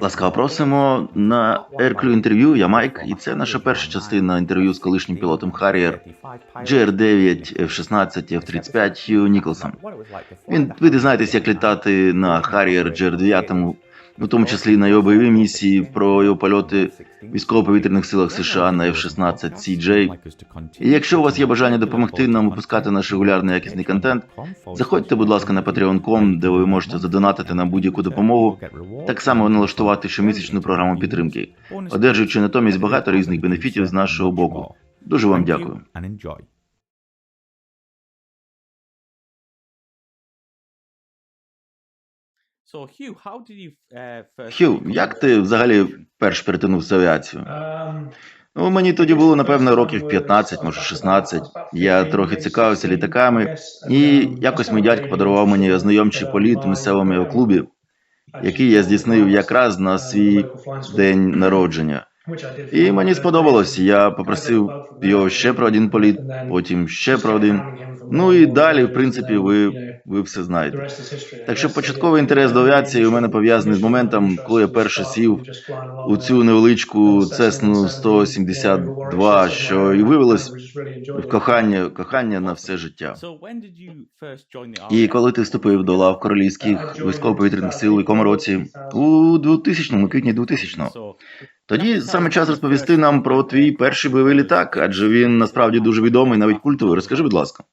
Ласкаво просимо на Aircrew інтерв'ю. Я Майк, і це наша перша частина інтерв'ю з колишнім пілотом Harrier GR9 F-16 F-35 Хью Ніколсом. Він ви дізнаєтесь, як літати на Harrier GR9, у тому числі на його бойові місії, про його польоти військово-повітряних силах США на F-16 CJ. І якщо у вас є бажання допомогти нам випускати наш регулярний якісний контент, заходьте, будь ласка, на patreon.com, де ви можете задонатити на будь-яку допомогу, так само налаштувати щомісячну програму підтримки, одержуючи натомість багато різних бенефітів з нашого боку. Дуже вам дякую. Хью, як ти взагалі перш перетинувся в авіацію? Ну, мені тоді було, напевно, років 15, може 16. Я трохи цікавився літаками, і якось мій дядько подарував мені ознайомчий політ в місцевому його клубі, який я здійснив якраз на свій день народження. І мені сподобалось. Я попросив його ще про один політ, потім ще про один. Ну і далі, в принципі, ви, ви все знаєте. Так що початковий інтерес до авіації у мене пов'язаний з моментом, коли я перше сів у цю невеличку Цесну 172, що і виявилось в кохання, кохання на все життя. І коли ти вступив до лав королівських військово-повітряних сил, у якому році? У 2000-му, квітні 2000-го. Тоді саме час розповісти нам про твій перший бойовий літак, адже він насправді дуже відомий, навіть культовий. Розкажи, будь ласка.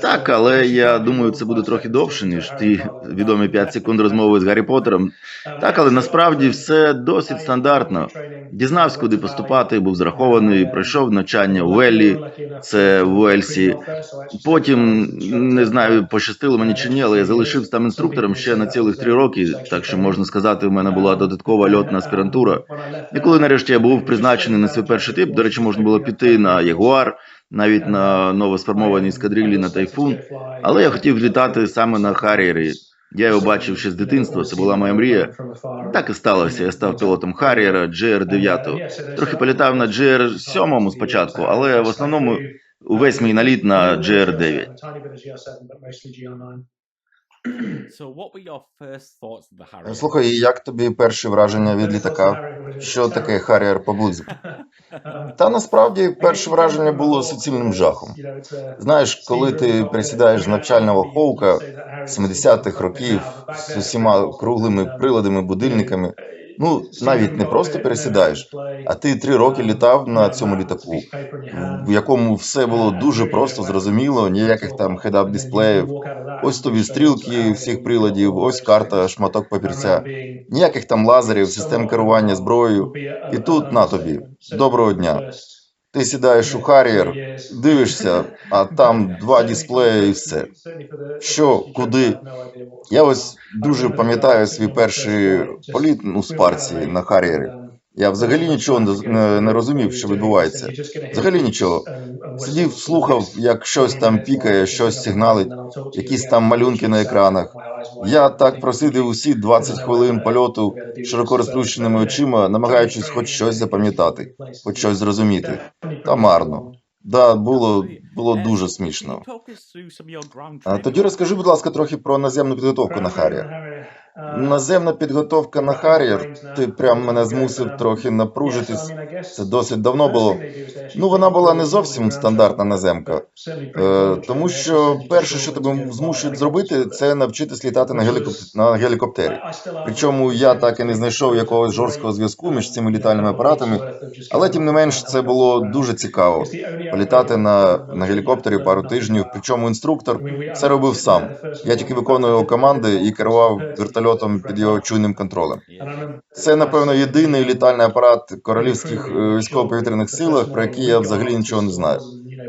Так, але я думаю, це буде трохи довше, ніж ті відомі 5 секунд розмови з Гаррі Поттером. Так, але насправді все досить стандартно. Дізнався, куди поступати, був зарахований, пройшов навчання у Веллі, це в Уельсі. Потім не знаю, пощастило мені чи ні, але я залишився там інструктором ще на цілих три роки. Так що можна сказати, в мене була додаткова льотна аспірантура. І коли нарешті я був призначений на свій перший тип, до речі, можна було піти на Ягуар, навіть на новосформованій скадрилі на тайфун. Але я хотів літати саме на Харрірі. Я його бачив ще з дитинства, це була моя мрія. Так і сталося. Я став пілотом Харріера GR9. Трохи політав на GR7 спочатку, але в основному увесь мій наліт на GR9. Слухай, і як тобі перші враження від літака? Що таке Харріер поблизу? Та насправді перше враження було суцільним жахом. Знаєш, коли ти присідаєш з навчального хоука 70-х років з усіма круглими приладами, будильниками, ну навіть не просто пересідаєш, а ти три роки літав на цьому літаку, в якому все було дуже просто зрозуміло, ніяких там хедап дисплеїв. Ось тобі стрілки всіх приладів, ось карта, шматок папірця, ніяких там лазерів, систем керування зброєю. І тут на тобі. Доброго дня. Ти сідаєш у Харrier, дивишся, а там два дисплеї і все. Що, куди? Я ось дуже пам'ятаю свій перший політ у Спарці на Харріері. Я взагалі нічого не, не розумів, що відбувається. Взагалі нічого. Сидів, слухав, як щось там пікає, щось сигналить, якісь там малюнки на екранах. Я так просидів усі 20 хвилин польоту широко розплющеними очима, намагаючись хоч щось запам'ятати, хоч щось зрозуміти. Та марно. Да, було, було дуже смішно. А тоді розкажи, будь ласка, трохи про наземну підготовку на Харріер. Наземна підготовка на Харріер, ти прям мене змусив трохи напружитись. Це досить давно було. Ну, вона була не зовсім стандартна наземка, е, тому що перше, що тебе змушують зробити, це навчитись літати на, гелікоп... на гелікоптері. Причому я так і не знайшов якогось жорсткого зв'язку між цими літальними апаратами, але тим не менш це було дуже цікаво. Політати на, на гелікоптері пару тижнів. Причому інструктор це робив сам. Я тільки виконував команди і керував вертольотом під його чуйним контролем. Це, напевно, єдиний літальний апарат королівських е, військово-повітряних силах, про який я взагалі нічого не знаю.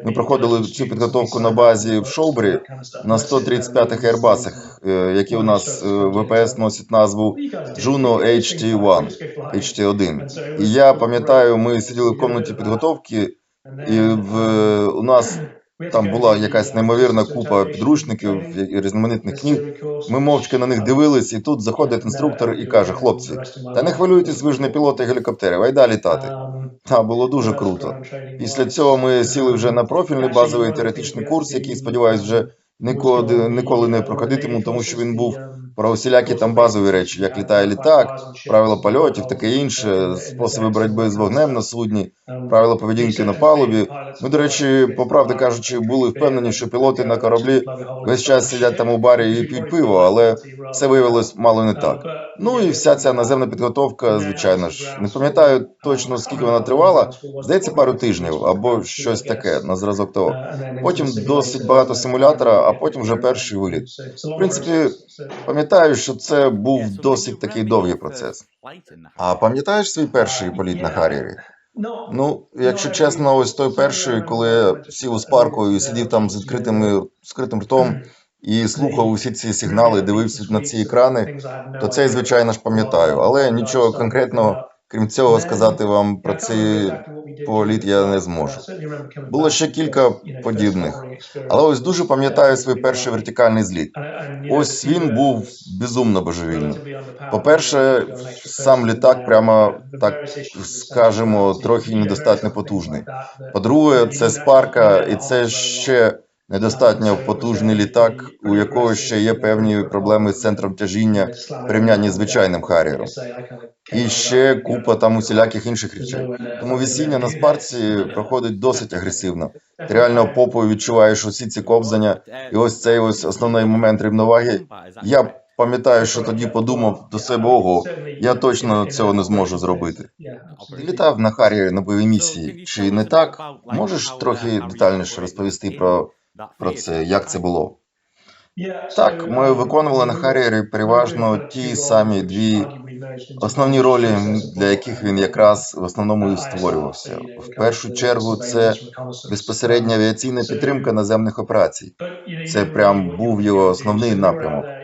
Ми проходили цю підготовку на базі в Шоубері на 135-х Airbus'ах, е, які у нас е, ВПС носять назву Juno HT-1, HT-1. І я пам'ятаю, ми сиділи в комнаті підготовки, і в, у нас там була якась неймовірна купа підручників і різноманітних книг. Ми мовчки на них дивились, і тут заходить інструктор і каже: хлопці, та не хвилюйтесь, ви ж не пілоти гелікоптерів, айда літати. Та було дуже круто. Після цього ми сіли вже на профільний базовий теоретичний курс, який, сподіваюсь, вже ніколи, ніколи не проходитиму, тому що він був про усілякі там базові речі, як літає літак, правила польотів, таке інше, способи боротьби з вогнем на судні, правила поведінки на палубі. Ми, до речі, по правді кажучи, були впевнені, що пілоти на кораблі весь час сидять там у барі і п'ють пиво, але все виявилось мало не так. Ну і вся ця наземна підготовка, звичайно ж, не пам'ятаю точно скільки вона тривала. Здається, пару тижнів або щось таке на зразок того. Потім досить багато симулятора, а потім вже перший виліт. В принципі, Пам'ятаю, що це був досить такий довгий процес. А пам'ятаєш свій перший політ на Харрірі? Ну, якщо чесно, ось той перший, коли я сів у спарку і сидів там з відкритими скритим ртом і слухав усі ці сигнали, дивився на ці екрани, то цей, звичайно ж, пам'ятаю, але нічого конкретного, крім цього, сказати вам про цей політ я не зможу. Було ще кілька подібних, але ось дуже пам'ятаю свій перший вертикальний зліт. Ось він був безумно божевільним. По-перше, сам літак прямо так скажемо трохи недостатньо потужний. По-друге, це спарка, і це ще недостатньо потужний літак, у якого ще є певні проблеми з центром тяжіння порівнянні з звичайним Харріером. І ще купа там усіляких інших речей. Тому весіння на спарці проходить досить агресивно. Ти реально попою відчуваєш усі ці ковзання, і ось цей ось основний момент рівноваги. Я пам'ятаю, що тоді подумав до себе, ого, я точно цього не зможу зробити. Ти літав на Харріері на бойовій місії, чи не так? Можеш трохи детальніше розповісти про, про це, як це було? Так, ми виконували на Харрі переважно ті самі дві основні ролі, для яких він якраз в основному і створювався. В першу чергу це безпосередня авіаційна підтримка наземних операцій. Це прям був його основний напрямок.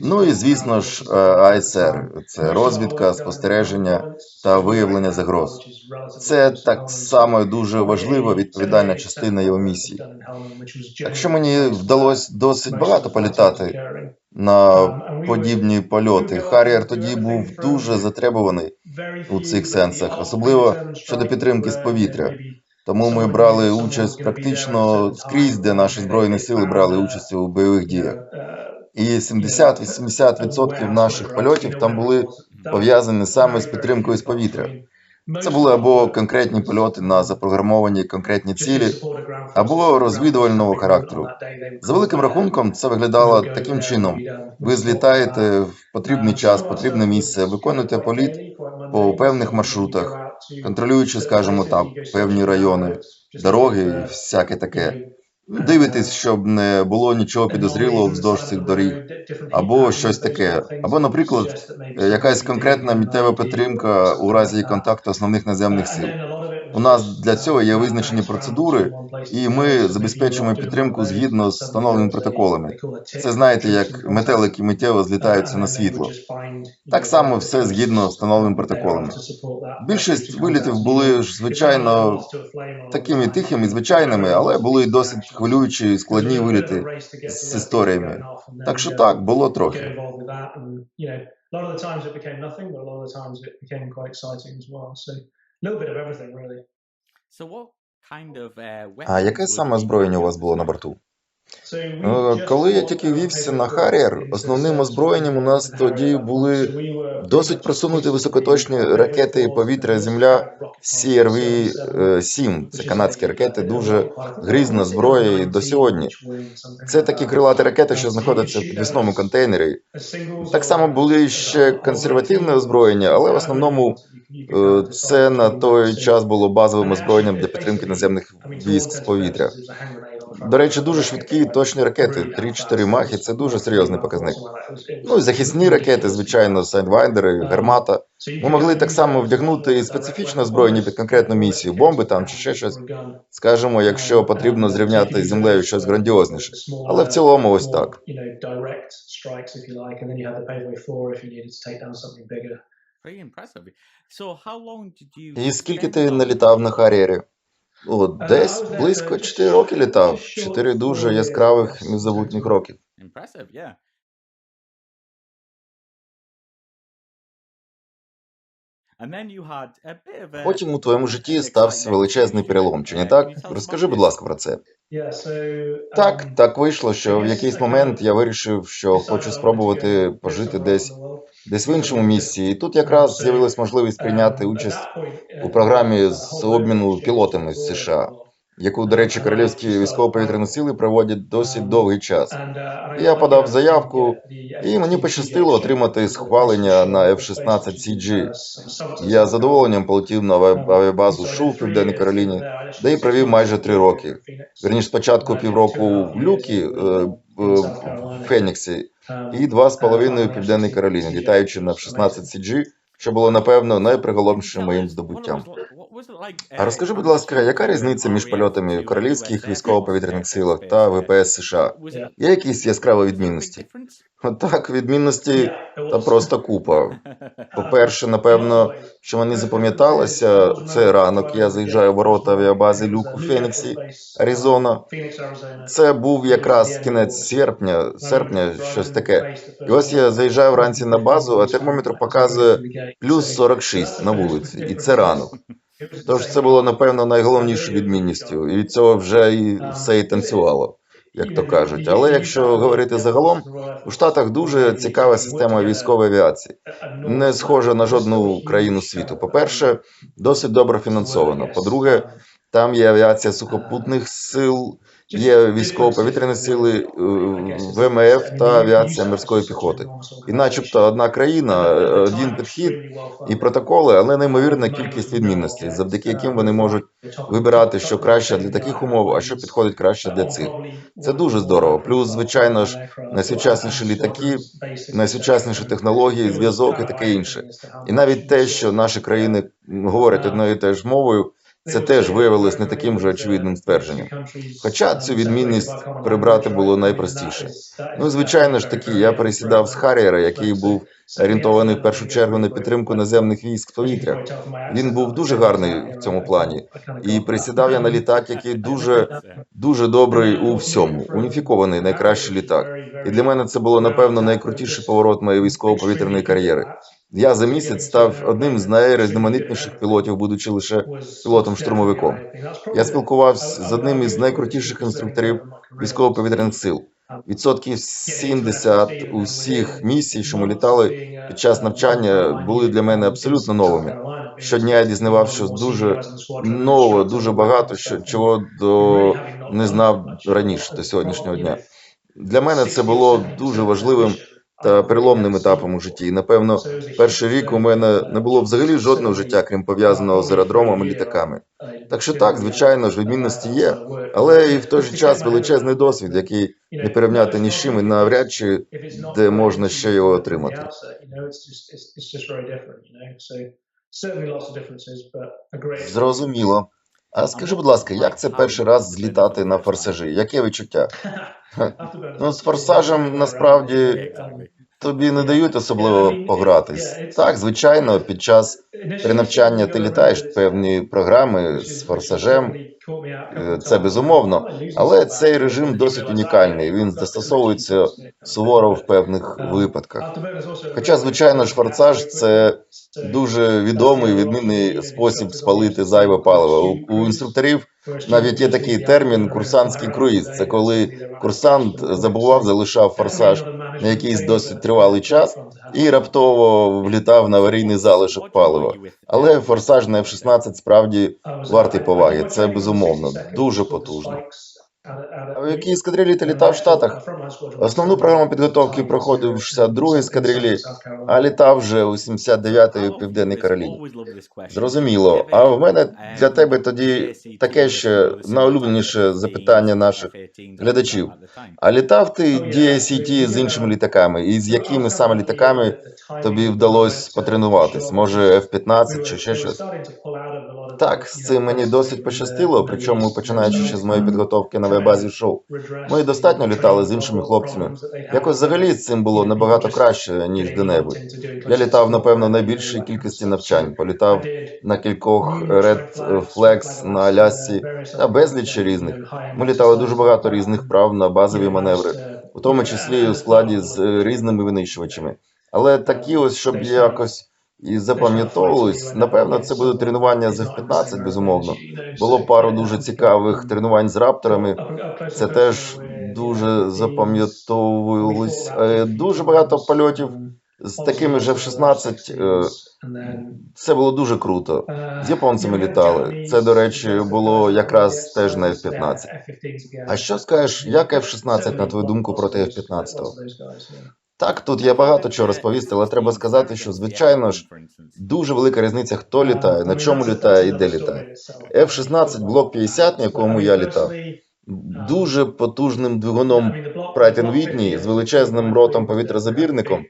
Ну і звісно ж е, АСР – це розвідка, спостереження та виявлення загроз. Це так само дуже важлива відповідальна частина його місії. Так що мені вдалося досить багато політати на подібні польоти. Харріер тоді був дуже затребуваний у цих сенсах, особливо щодо підтримки з повітря. Тому ми брали участь практично скрізь, де наші збройні сили брали участь у бойових діях. І 70-80% наших польотів там були пов'язані саме з підтримкою з повітря. Це були або конкретні польоти на запрограмовані конкретні цілі, або розвідувального характеру. За великим рахунком, це виглядало таким чином: ви злітаєте в потрібний час, потрібне місце, виконуєте політ по певних маршрутах, контролюючи, скажімо, там певні райони, дороги всяке таке. Дивитесь, щоб не було нічого підозрілого вздовж цих доріг, або щось таке, або, наприклад, якась конкретна міттєва підтримка у разі контакту основних наземних сил. У нас для цього є визначені процедури, і ми забезпечуємо підтримку згідно з встановленими протоколами. Це знаєте, як метелики миттєво злітаються на світло. Так само все згідно з встановленими протоколами. Більшість вилітів були ж звичайно такими тихими, звичайними, але були досить хвилюючі складні виліти з історіями. Так що так, було трохи. А яке саме озброєння у вас було на борту? Е, Коли я тільки вівся на Харріер, основним озброєнням у нас тоді були досить просунуті високоточні ракети повітря-земля CRV-7. Це канадські ракети, дуже грізна зброя і до сьогодні. Це такі крилаті ракети, що знаходяться в підвісному контейнері. Так само були ще консервативне озброєння, але в основному е, це на той час було базовим озброєнням для підтримки наземних військ з повітря. До речі, дуже швидкі і точні ракети. 3-4 махи це дуже серйозний показник. Ну і захисні ракети, звичайно, Сайдвайдери, гармата. Ми могли так само вдягнути і специфічне озброєння під конкретну місію, бомби там чи ще щось. Скажемо, якщо потрібно зрівняти з землею щось грандіозніше. Але в цілому ось так. І скільки ти налітав на Харріері? О, десь близько 4 роки літав. 4 дуже яскравих незабутніх років. Потім у твоєму житті стався величезний перелом, чи не так? Розкажи, будь ласка, про це. Так, так вийшло, що в якийсь момент я вирішив, що хочу спробувати пожити десь десь в іншому місці. І тут якраз з'явилась можливість прийняти участь у програмі з обміну пілотами з США, яку, до речі, королівські військово-повітряні сили проводять досить довгий час. Я подав заявку, і мені пощастило отримати схвалення на F-16 CG. Я з задоволенням полетів на аві- авіабазу Шу в Південній Кароліні, де і провів майже три роки. Вірніше, спочатку півроку в Люкі, е, в Феніксі, і два з половиною в Південній Кароліні, літаючи на F-16 CG, що було, напевно, найприголомшим моїм здобуттям. А розкажи, будь ласка, яка різниця між польотами королівських військово-повітряних силах та ВПС США? Є якісь яскраві відмінності? Так, відмінності та просто купа. По-перше, напевно, що мені запам'яталося, це ранок. Я заїжджаю в ворота авіабази Люк у Феніксі, Аризона. Це був якраз кінець серпня, серпня, щось таке. І ось я заїжджаю вранці на базу, а термометр показує плюс 46 на вулиці, і це ранок. Тож це було, напевно, найголовнішою відмінністю, і від цього вже і все і танцювало, як то кажуть. Але якщо говорити загалом, у Штатах дуже цікава система військової авіації, не схожа на жодну країну світу. По-перше, досить добре фінансована. По-друге, там є авіація сухопутних сил, є військово-повітряні сили, е, ВМФ та авіація морської піхоти. І начебто одна країна, е, один підхід і протоколи, але неймовірна кількість відмінностей, завдяки яким вони можуть вибирати, що краще для таких умов, а що підходить краще для цих. Це дуже здорово. Плюс, звичайно ж, найсучасніші літаки, найсучасніші технології, зв'язок і таке інше. І навіть те, що наші країни говорять одною і теж мовою, це теж виявилось не таким же очевидним ствердженням. Хоча цю відмінність прибрати було найпростіше. Ну, звичайно ж таки, я пересідав з Харріера, який був орієнтований в першу чергу на підтримку наземних військ в повітря. Він був дуже гарний в цьому плані. І присідав я на літак, який дуже дуже добрий у всьому, уніфікований найкращий літак. І для мене це було напевно найкрутіший поворот моєї військово-повітряної кар'єри. Я за місяць став одним з найрізноманітніших пілотів, будучи лише пілотом-штурмовиком. Я спілкувався з одним із найкрутіших інструкторів військово-повітряних сил. Відсотків 70 усіх місій, що ми літали під час навчання, були для мене абсолютно новими. Щодня я дізнавав щось дуже нове, дуже багато, що чого до не знав раніше до сьогоднішнього дня. Для мене це було дуже важливим та переломним етапом у житті. І, напевно, перший рік у мене не було взагалі жодного життя, крім пов'язаного з аеродромом і літаками. Так що так, звичайно ж, відмінності є, але і в той же час величезний досвід, який не порівняти ні з чим, і навряд чи де можна ще його отримати. Зрозуміло. А скажи, будь ласка, як це перший раз злітати на форсажі? Яке відчуття? Ну, з форсажем насправді тобі не дають особливо погратись. Так, звичайно, під час при навчання ти літаєш певні програми з форсажем, це безумовно, але цей режим досить унікальний. Він застосовується суворо в певних випадках. Хоча, звичайно ж, форсаж це дуже відомий відмінний спосіб спалити зайве паливо. У інструкторів навіть є такий термін курсантський круїз. Це коли курсант забував, залишав форсаж на якийсь досить тривалий час і раптово влітав на аварійний залишок палива. Але форсаж на F-16 справді вартий поваги. Це безумовно дуже потужно. А в якій ескадрилі ти літав в Штатах? Основну програму підготовки проходив в 62-й ескадрилі, а літав вже у 79-й у Південній Кароліні. Зрозуміло. А в мене для тебе тоді таке ще найулюбленіше запитання наших глядачів. А літав ти DACT з іншими літаками? І з якими саме літаками тобі вдалося потренуватись? Може F-15 чи ще щось? Так, з цим мені досить пощастило, причому починаючи ще з моєї підготовки на вебазі шоу. Ми достатньо літали з іншими хлопцями. Якось взагалі з цим було набагато краще, ніж де-небудь. Я літав, напевно, найбільшій кількості навчань. Політав на кількох Red Flags на Алясці та безліч різних. Ми літали дуже багато різних прав на базові маневри, у тому числі у складі з різними винищувачами. Але такі ось, щоб якось і запам'ятовувались. Напевно, це буде тренування з F-15, безумовно. Було пару дуже цікавих тренувань з рапторами. Це теж дуже запам'ятовувалось. Е, Дуже багато польотів з такими ж F-16. е, Це було дуже круто. З японцями літали. Це, до речі, було якраз теж на F-15. А що скажеш, як F-16, на твою думку, проти F-15? Так, тут є багато чого розповісти, але треба сказати, що звичайно ж дуже велика різниця, хто літає, на чому літає і де літає. F-16 блок 50, на якому я літав, дуже потужним двигуном Pratt Whitney з величезним ротом повітрозабірником.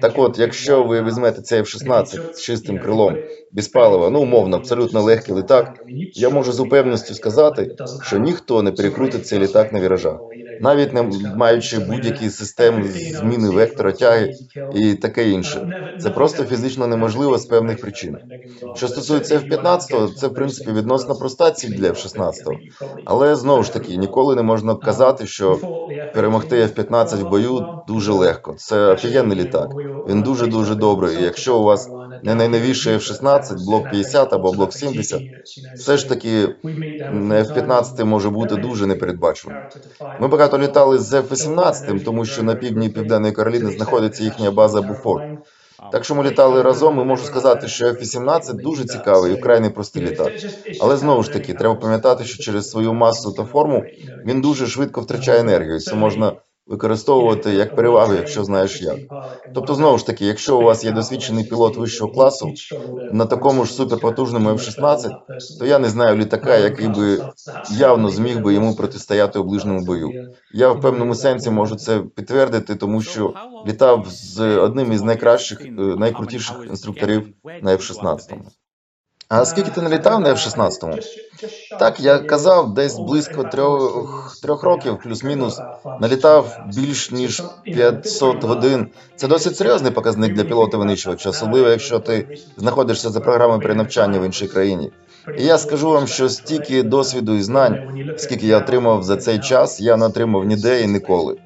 Так от, якщо ви візьмете цей F-16 з чистим крилом, без палива, ну умовно, абсолютно легкий літак, я можу з упевненістю сказати, що ніхто не перекрутить цей літак на віражах, навіть не маючи будь-які системи зміни вектора тяги і таке інше. Це просто фізично неможливо з певних причин. Що стосується F-15, це в принципі відносно проста ціль для F-16. Але знову ж таки, ніколи не можна казати, що перемогти F-15 в бою дуже легко. Це офігенний літак. Він дуже дуже добрий. Якщо у вас не найновіший F-16, блок 50 або блок 70, все ж таки на F-15 може бути дуже непередбачуваним. Ми багато літали з F-18, тому що на півдні Південної Кароліни знаходиться їхня база Буфорт. Так що ми літали разом, і можу сказати, що F-18 дуже цікавий і вкрай непростий літак. Але знову ж таки, треба пам'ятати, що через свою масу та форму він дуже швидко втрачає енергію. Це можна використовувати як перевагу, якщо знаєш як. Тобто, знову ж таки, якщо у вас є досвідчений пілот вищого класу на такому ж суперпотужному F-16, то я не знаю літака, який би явно зміг би йому протистояти у ближньому бою. Я в певному сенсі можу це підтвердити, тому що літав з одним із найкращих, е, найкрутіших інструкторів на F-16. А скільки ти налітав на F-16? Так, я казав, десь близько трьох, трьох років, плюс-мінус, налітав більш ніж 500 годин. Це досить серйозний показник для пілота винищувача, особливо якщо ти знаходишся за програмою перенавчання в іншій країні. І я скажу вам, що стільки досвіду і знань, скільки я отримав за цей час, я не отримав ніде і ніколи.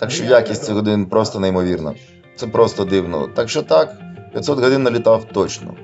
Так що якість цих годин просто неймовірна. Це просто дивно. Так що так, 500 годин налітав точно.